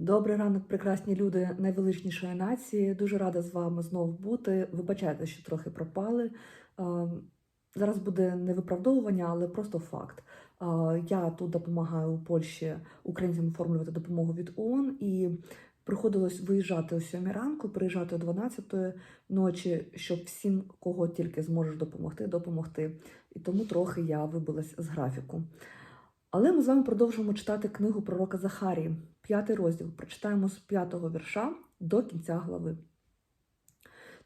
Добрий ранок, прекрасні люди найвеличнішої нації. Дуже рада з вами знову бути. Вибачайте, що трохи пропали. Е, Зараз буде не виправдовування, але просто факт. Е, Я тут допомагаю у Польщі українцям оформлювати допомогу від ООН і приходилось виїжджати о 7 ранку, приїжджати о 12 ночі, щоб всім, кого тільки зможеш допомогти, допомогти. І тому трохи я вибилась з графіку. Але ми з вами продовжуємо читати книгу пророка Захарії, п'ятий розділ. Прочитаємо з п'ятого вірша до кінця глави.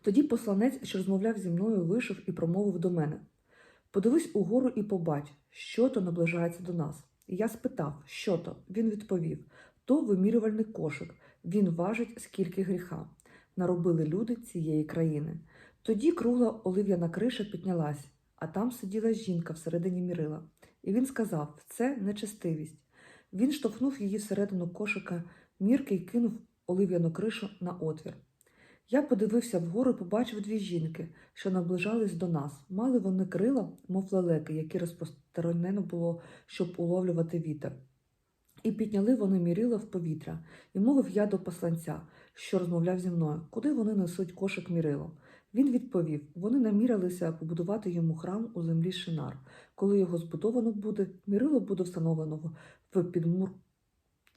Тоді посланець, що розмовляв зі мною, вийшов і промовив до мене: Подивись угору і побач, що то наближається до нас. І я спитав, що то. Він відповів: то вимірювальний кошик, він важить скільки гріха. Наробили люди цієї країни. Тоді кругла олив'яна криша піднялась, а там сиділа жінка всередині мірила. І він сказав: це нечестивість. Він штовхнув її всередину кошика мірки і кинув олив'яну кришу на отвір. Я подивився вгору і побачив дві жінки, що наближались до нас. Мали вони крила, мов лелеки, які розпространено було, щоб уловлювати вітер. І підняли вони мірила в повітря, і мовив я до посланця, що розмовляв зі мною, куди вони несуть кошик мірило. Він відповів: вони намірилися побудувати йому храм у землі Шинар. Коли його збудовано буде, мірило буде встановлено в, підмур...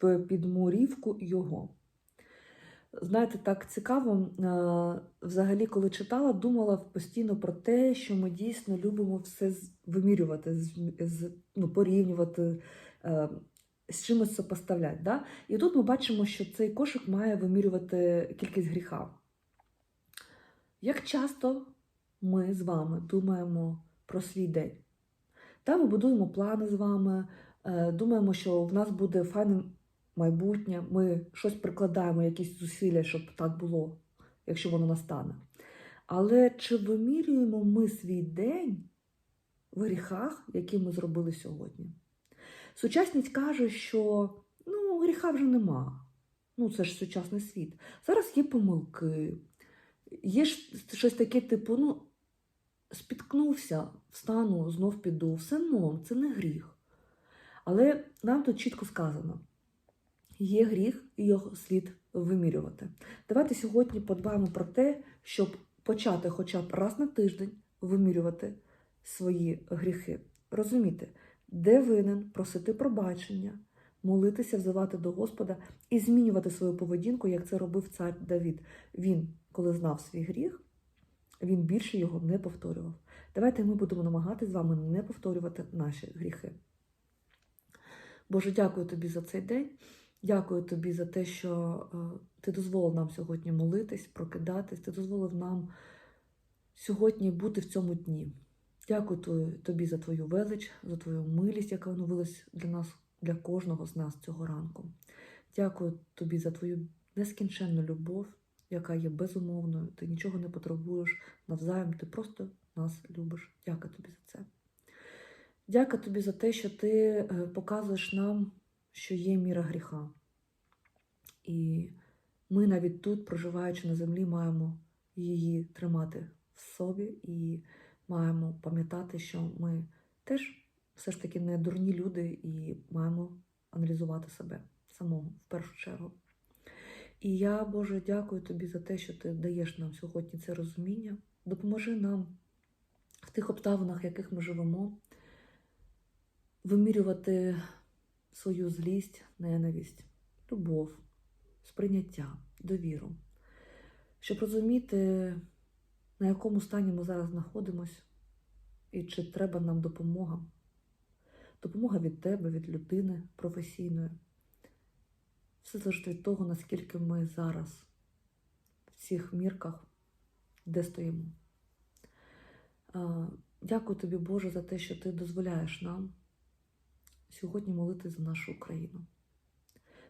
в підмурівку його. Знаєте, так цікаво, е, взагалі, коли читала, думала постійно про те, що ми дійсно любимо все вимірювати, ну, порівнювати, е, з чимось сопоставляти. Да? І тут ми бачимо, що цей кошик має вимірювати кількість гріха. Як часто ми з вами думаємо про свій день? Та ми будуємо плани з вами, е, думаємо, що в нас буде файне майбутнє, ми щось прикладаємо, якісь зусилля, щоб так було, якщо воно настане. Але чи вимірюємо ми свій день в гріхах, які ми зробили сьогодні? Сучасність каже, що ну, гріха вже нема. Ну, це ж сучасний світ. Зараз є помилки, є ж щось таке, типу, ну, спіткнувся, встану, знов піду. Все норм, це не гріх. Але нам тут чітко сказано: є гріх, і його слід вимірювати. Давайте сьогодні подбаємо про те, щоб почати хоча б раз на тиждень вимірювати свої гріхи. Розуміти, де винен, просити пробачення, молитися, взивати до Господа і змінювати свою поведінку, як це робив цар Давід. Він, коли знав свій гріх, він більше його не повторював. Давайте ми будемо намагатися з вами не повторювати наші гріхи. Боже, дякую тобі за цей день. Дякую тобі за те, що е, ти дозволив нам сьогодні молитись, прокидатись, ти дозволив нам сьогодні бути в цьому дні. Дякую тобі за твою велич, за твою милість, яка оновилась для нас, для кожного з нас цього ранку. Дякую тобі за твою нескінченну любов, яка є безумовною. Ти нічого не потребуєш навзаєм, ти просто нас любиш. Дякую тобі за це. Дякую тобі за те, що ти е, показуєш нам, що є міра гріха. І ми навіть тут, проживаючи на землі, маємо її тримати в собі і маємо пам'ятати, що ми теж все ж таки не дурні люди і маємо аналізувати себе самого в першу чергу. І я, Боже, дякую тобі за те, що ти даєш нам сьогодні це розуміння. Допоможи нам в тих обставинах, в яких ми живемо, вимірювати свою злість, ненависть, любов, сприйняття, довіру, щоб розуміти, на якому стані ми зараз знаходимося і чи треба нам допомога. Допомога від тебе, від людини професійної. Все залежить від того, наскільки ми зараз в цих мірках, де стоїмо. Дякую тобі, Боже, за те, що ти дозволяєш нам сьогодні молити за нашу Україну.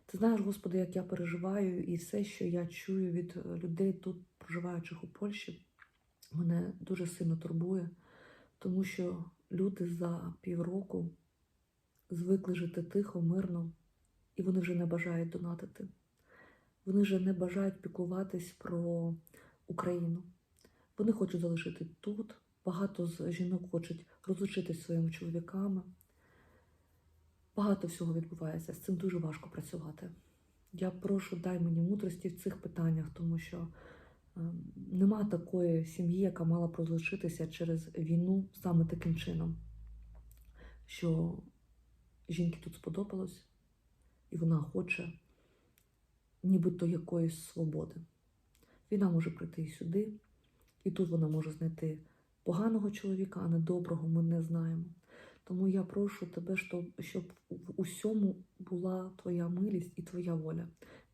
Ти знаєш, Господи, як я переживаю, і все, що я чую від людей тут, проживаючих у Польщі, мене дуже сильно турбує, тому що люди за півроку звикли жити тихо, мирно, і вони вже не бажають донатити. Вони вже не бажають піклуватись про Україну. Вони хочуть залишити тут. Багато з жінок хочуть розлучитись своїми чоловіками. Багато всього відбувається. З цим дуже важко працювати. Я прошу, дай мені мудрості в цих питаннях, тому що е, нема такої сім'ї, яка мала б розлучитися через війну саме таким чином, що жінки тут сподобалось, і вона хоче нібито якоїсь свободи. Війна може прийти і сюди, і тут вона може знайти поганого чоловіка, а не доброго, ми не знаємо. Тому я прошу тебе, щоб, в усьому була твоя милість і твоя воля,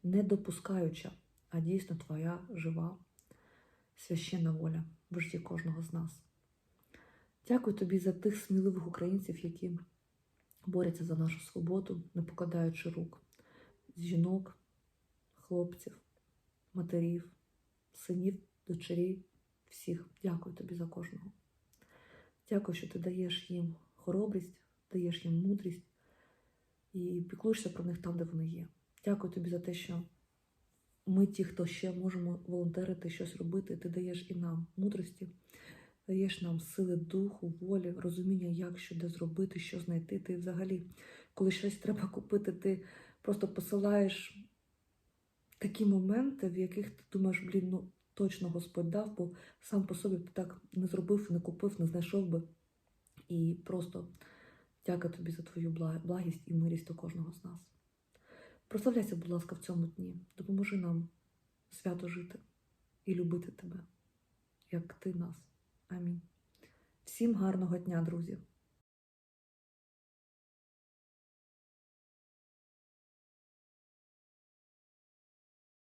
не допускаюча, а дійсно твоя жива священна воля в житті кожного з нас. Дякую тобі за тих сміливих українців, які борються за нашу свободу, не покладаючи рук жінок, хлопців, матерів, синів, дочерей, всіх. Дякую тобі за кожного. Дякую, що ти даєш їм хоробрість, даєш їм мудрість і піклуєшся про них там, де вони є. Дякую тобі за те, що ми, ті, хто ще можемо волонтерити, щось робити, ти даєш і нам мудрості, даєш нам сили духу, волі, розуміння, як що де зробити, що знайти. Ти взагалі, коли щось треба купити, ти просто посилаєш такі моменти, в яких ти думаєш, блін, ну точно Господь дав, бо сам по собі так не зробив, не купив, не знайшов би. І просто дяка тобі за твою благість і милість у кожного з нас. Прославляйся, будь ласка, в цьому дні. Допоможи нам свято жити і любити тебе, як ти нас. Амінь. Всім гарного дня, друзі!